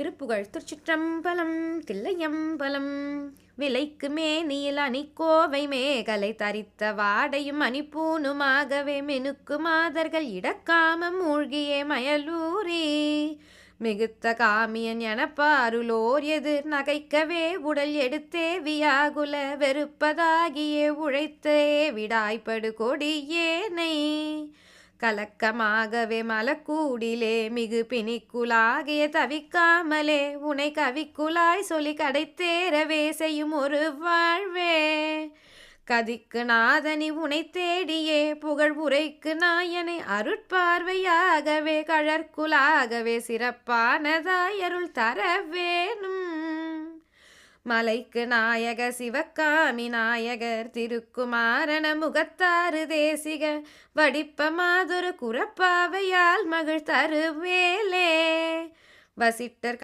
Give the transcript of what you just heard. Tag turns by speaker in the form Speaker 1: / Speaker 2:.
Speaker 1: திருப்புகழ் திருச்சிற்றம்பலம் தில்லையம்பலம். விலைக்கு மேனியில் அணிக்கோவை மேகலை தரித்த வாடையும் அணிப்பூனுமாகவே மினுக்கு மாதர்கள் இடக்காம மூழ்கியே மயலூரி. மிகுத்த காமியன் எனப்பாருளோர் எதிர் நகைக்கவே உடல் எடுத்தே வியாகுல வெறுப்பதாகியே உழைத்தே விடாய்படு கொடியேனை. கலக்கமாகவே மலக்கூடிலே மிகு பிணிக்குலாகிய தவிக்காமலே உனை கவிக்குலாய் சொல்லி கடைத்தேரவே செய்யும் ஒரு வாழ்வே. கதிக்கு நாதனி உனை தேடியே புகழ் உரைக்கு நாயனை அருட்பார்வையாகவே கழற்குலாகவே சிறப்பானதாய் அருள் தர வேணும் மலைக்கு நாயக சிவக்காமி நாயகர் திருக்குமாரண முகத்தாறு தேசிக வடிப்ப மாதுரு குரப்பாவையால் மகிழ் தருவேலே வசிட்டர்